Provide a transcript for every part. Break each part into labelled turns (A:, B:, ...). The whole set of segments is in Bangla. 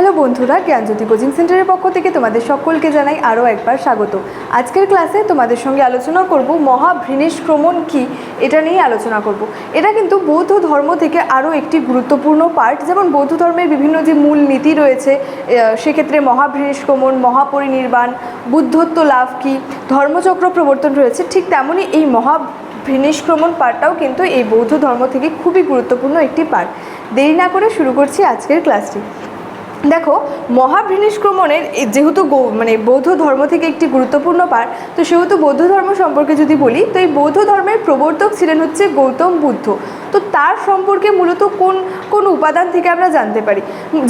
A: হ্যালো বন্ধুরা, জ্ঞানজ্যোতি কোচিং সেন্টারের পক্ষ থেকে তোমাদের সকলকে জানাই আরও একবার স্বাগত। আজকের ক্লাসে তোমাদের সঙ্গে আলোচনা করব মহাভৃণিষ্ক্রমণ কি, এটা নিয়ে আলোচনা করব। এটা কিন্তু বৌদ্ধ ধর্ম থেকে আরও একটি গুরুত্বপূর্ণ পার্ট যেমন বৌদ্ধ ধর্মের বিভিন্ন যে মূল নীতি রয়েছে সেক্ষেত্রে মহাভৃণিষ্ক্রমণ মহাপরিনির্বাণ, বুদ্ধত্ব লাভ কি, ধর্মচক্র প্রবর্তন রয়েছে, ঠিক তেমনই এই মহা ভৃণিষ্ক্রমণ পার্টটাও কিন্তু এই বৌদ্ধ ধর্ম থেকে খুবই গুরুত্বপূর্ণ একটি পার্ট দেরি না করে শুরু করছি আজকের ক্লাসটি। দেখো মহাভৃণিষ্ক্রমণের যেহেতু মানে বৌদ্ধ ধর্ম থেকে একটি গুরুত্বপূর্ণ পার্ট তো সেহেতু বৌদ্ধ ধর্ম সম্পর্কে যদি বলি, তো এই বৌদ্ধ ধর্মের প্রবর্তক ছিলেন হচ্ছে গৌতম বুদ্ধ। তো তার সম্পর্কে মূলত কোন কোন উপাদান থেকে আমরা জানতে পারি?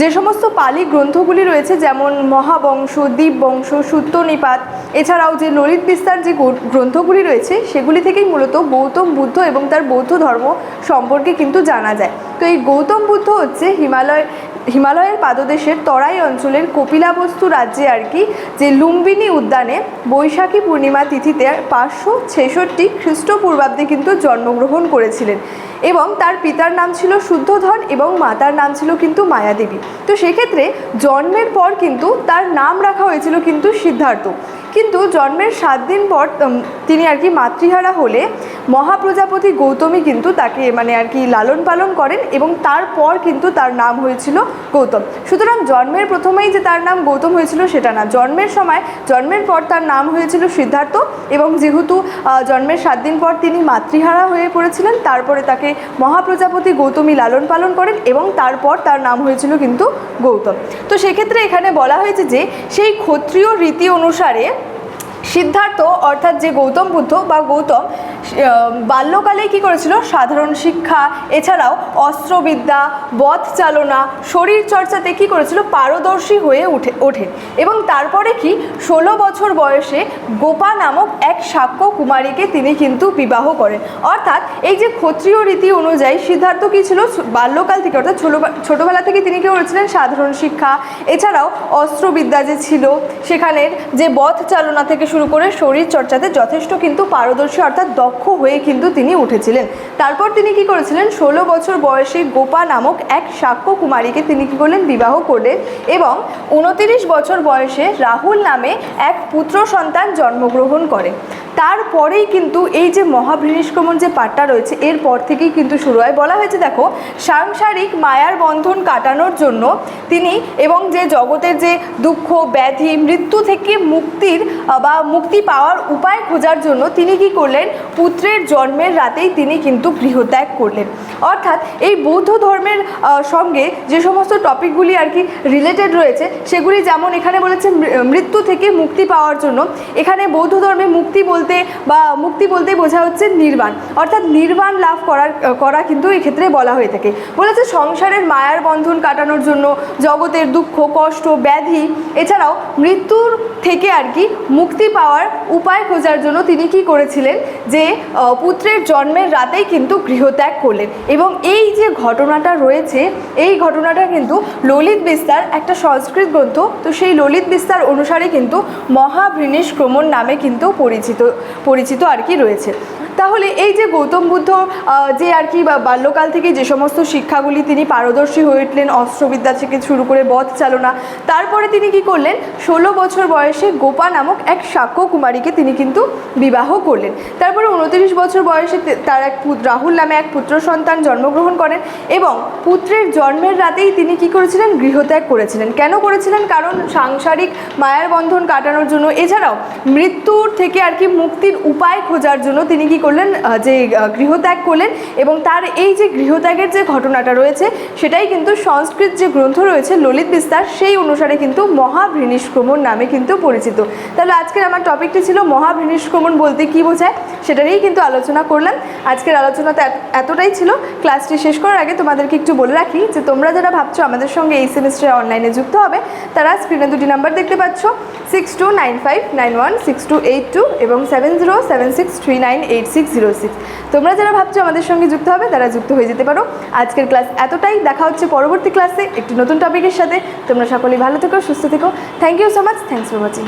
A: যে সমস্ত পালি গ্রন্থগুলি রয়েছে, যেমন মহাবংশ, দ্বীপবংশ, সূত্রনিপাত, এছাড়াও যে ললিত বিস্তার যে গ্রন্থগুলি রয়েছে, সেগুলি থেকেই মূলত গৌতম বুদ্ধ এবং তার বৌদ্ধ ধর্ম সম্পর্কে কিন্তু জানা যায়। তো এই গৌতম বুদ্ধ হচ্ছে হিমালয় হিমালয়ের পাদদেশের তরাই অঞ্চলের কপিলাবস্তু রাজ্যে আর কি, যে লুম্বিনী উদ্যানে বৈশাখী পূর্ণিমা তিথিতে পাঁচশো ছেষট্টি খ্রিস্টপূর্বাব্দে কিন্তু জন্মগ্রহণ করেছিলেন। এবং তার পিতার নাম ছিল শুদ্ধধন এবং মাতার নাম ছিল কিন্তু মায়াদেবী। তো সেক্ষেত্রে জন্মের পর কিন্তু তার নাম রাখা হয়েছিল কিন্তু সিদ্ধার্থ। কিন্তু জন্মের সাত দিন পর তিনি আর কি মাতৃহারা হলে মহাপ্রজাপতি গৌতমী কিন্তু তাকে মানে আর কি লালন পালন করেন এবং তারপর কিন্তু তার নাম হয়েছিল গৌতম। সুতরাং জন্মের প্রথমেই যে তার নাম গৌতম হয়েছিল সেটা না। জন্মের সময়, জন্মের পর তার নাম হয়েছিল সিদ্ধার্থ এবং যেহেতু জন্মের সাত দিন পর তিনি মাতৃহারা হয়ে পড়েছিলেন, তারপরে তাকে মহাপ্রজাপতি গৌতমী লালন পালন করেন এবং তারপর তার নাম হয়েছিল কিন্তু গৌতম। তো সেক্ষেত্রে এখানে বলা হয়েছে যে সেই ক্ষত্রিয় রীতি অনুসারে সিদ্ধার্থ অর্থাৎ যে গৌতম বুদ্ধ বা গৌতম বাল্যকালে কি করেছিল? সাধারণ শিক্ষা, এছাড়াও অস্ত্রবিদ্যা, বধ চালনা, শরীর চর্চাতে কি করেছিল? পারদর্শী হয়ে উঠে, ওঠে। এবং তারপরে কি? ষোলো বছর বয়সে গোপা নামক এক সাক্ষ্য কুমারীকে তিনি কিন্তু বিবাহ করেন। অর্থাৎ এই যে ক্ষত্রিয় রীতি অনুযায়ী সিদ্ধার্থ কি ছিল? বাল্যকাল থেকে, অর্থাৎ ছোটো ছোটোবেলা থেকে তিনি কি করেছিলেন? সাধারণ শিক্ষা, এছাড়াও অস্ত্রবিদ্যা যে ছিল, সেখানের যে বধ চালনা থেকে শুরু করে শরীর চর্চাতে যথেষ্ট কিন্তু পারদর্শী, অর্থাৎ দক্ষ হয়ে কিন্তু তিনি উঠেছিলেন। তারপর তিনি কি করেছিলেন? ষোলো বছর বয়সে গোপা নামক এক সাক্ষ্য কুমারীকে তিনি কী করলেন? বিবাহ করলেন এবং উনতিরিশ বছর বয়সে রাহুল নামে এক পুত্র সন্তান জন্মগ্রহণ করে। তারপরেই কিন্তু এই যে মহাভৃণিষ্ক্রমণ যে পাঠটা রয়েছে, এরপর থেকেই কিন্তু শুরু হয়। বলা হয়েছে, দেখো, সাংসারিক মায়ার বন্ধন কাটানোর জন্য তিনি এবং যে জগতের যে দুঃখ, ব্যাধি, মৃত্যু থেকে মুক্তির বা মুক্তি পাওয়ার উপায় খোঁজার জন্য তিনি কি করলেন? পুত্রের জন্মের রাতেই তিনি কিন্তু গৃহত্যাগ করলেন। অর্থাৎ এই বৌদ্ধ ধর্মের সঙ্গে যে সমস্ত টপিকগুলি আর কি রিলেটেড রয়েছে, সেগুলি যেমন এখানে বলেছে মৃত্যু থেকে মুক্তি পাওয়ার জন্য, এখানে বৌদ্ধ ধর্মে মুক্তি বলতে বা মুক্তি বলতে বোঝা হচ্ছে নির্বাণ। অর্থাৎ নির্বাণ লাভ করার, করা কিন্তু এই ক্ষেত্রে বলা হয়ে থাকে। বলেছে সংসারের মায়ার বন্ধন কাটানোর জন্য জগতের দুঃখ, কষ্ট, ব্যাধি, এছাড়াও মৃত্যুর থেকে আর কি মুক্তি পাওয়ার উপায় খোঁজার জন্য তিনি কি করেছিলেন? যে পুত্রের জন্মের রাতেই কিন্তু গৃহত্যাগ করলেন। এবং এই যে ঘটনাটা রয়েছে, এই ঘটনাটা কিন্তু ললিত বিস্তার একটা সংস্কৃত গ্রন্থ। তো সেই ললিত বিস্তার অনুসারে কিন্তু মহাভৃণিষ্ক্রমণ নামে কিন্তু পরিচিত। পরিচিত আর কি রয়েছে। তাহলে এই যে গৌতম বুদ্ধ যে আর কি বাল্যকাল থেকে যে সমস্ত শিক্ষাগুলি তিনি পারদর্শী হয়ে উঠলেন অস্ত্রবিদ্যা থেকে শুরু করে বধ চালনা, তারপরে তিনি কি করলেন? ষোলো বছর বয়সে গোপা নামক এক সাক্ষ্য কুমারীকে তিনি কিন্তু বিবাহ করলেন। তারপরে উনত্রিশ বছর বয়সে তার এক রাহুল নামে এক পুত্র সন্তান জন্মগ্রহণ করেন এবং পুত্রের জন্মের রাতেই তিনি কি করেছিলেন? গৃহত্যাগ করেছিলেন। কেন করেছিলেন? কারণ সাংসারিক মায়ার বন্ধন কাটানোর জন্য। এছাড়াও মৃত্যুর থেকে আর কি মুক্তির উপায় খোঁজার জন্য তিনি কি করলেন যে গৃহত্যাগ করলেন এবং তার এই যে গৃহত্যাগের যে ঘটনাটা রয়েছে, সেটাই কিন্তু সংস্কৃত যে গ্রন্থ রয়েছে, ললিত বিস্তার, সেই অনুসারে কিন্তু মহাভৃণিষ্ক্রমণ নামে কিন্তু পরিচিত। তাহলে আজকের আমার টপিকটি ছিল মহাভৃণিষ্ক্রমণ বলতে কি বোঝায়, সেটা নিয়েই কিন্তু আলোচনা করলাম। আজকের আলোচনাতে এত- এতটাই ছিল। ক্লাসটি শেষ করার আগে তোমাদেরকে একটু বলে রাখি যে, তোমরা যারা ভাবছ আমাদের সঙ্গে এই সেমিস্টারে অনলাইনে যুক্ত হবে, তারা স্ক্রিনে দুটি নাম্বার দেখতে পাচ্ছ six two nine five nine one six two eight two এবং seven zero seven six three nine eight six zero six তোমরা যারা ভাবছ আমাদের সঙ্গে যুক্ত হবে, তারা যুক্ত হয়ে যেতে পারো। আজকের ক্লাস এতটাই। দেখা হচ্ছে পরবর্তী ক্লাসে একটি নতুন টপিকের সাথে। তোমরা সকলেই ভালো থেকো, সুস্থ থেকো। Thank you so much thanks for watching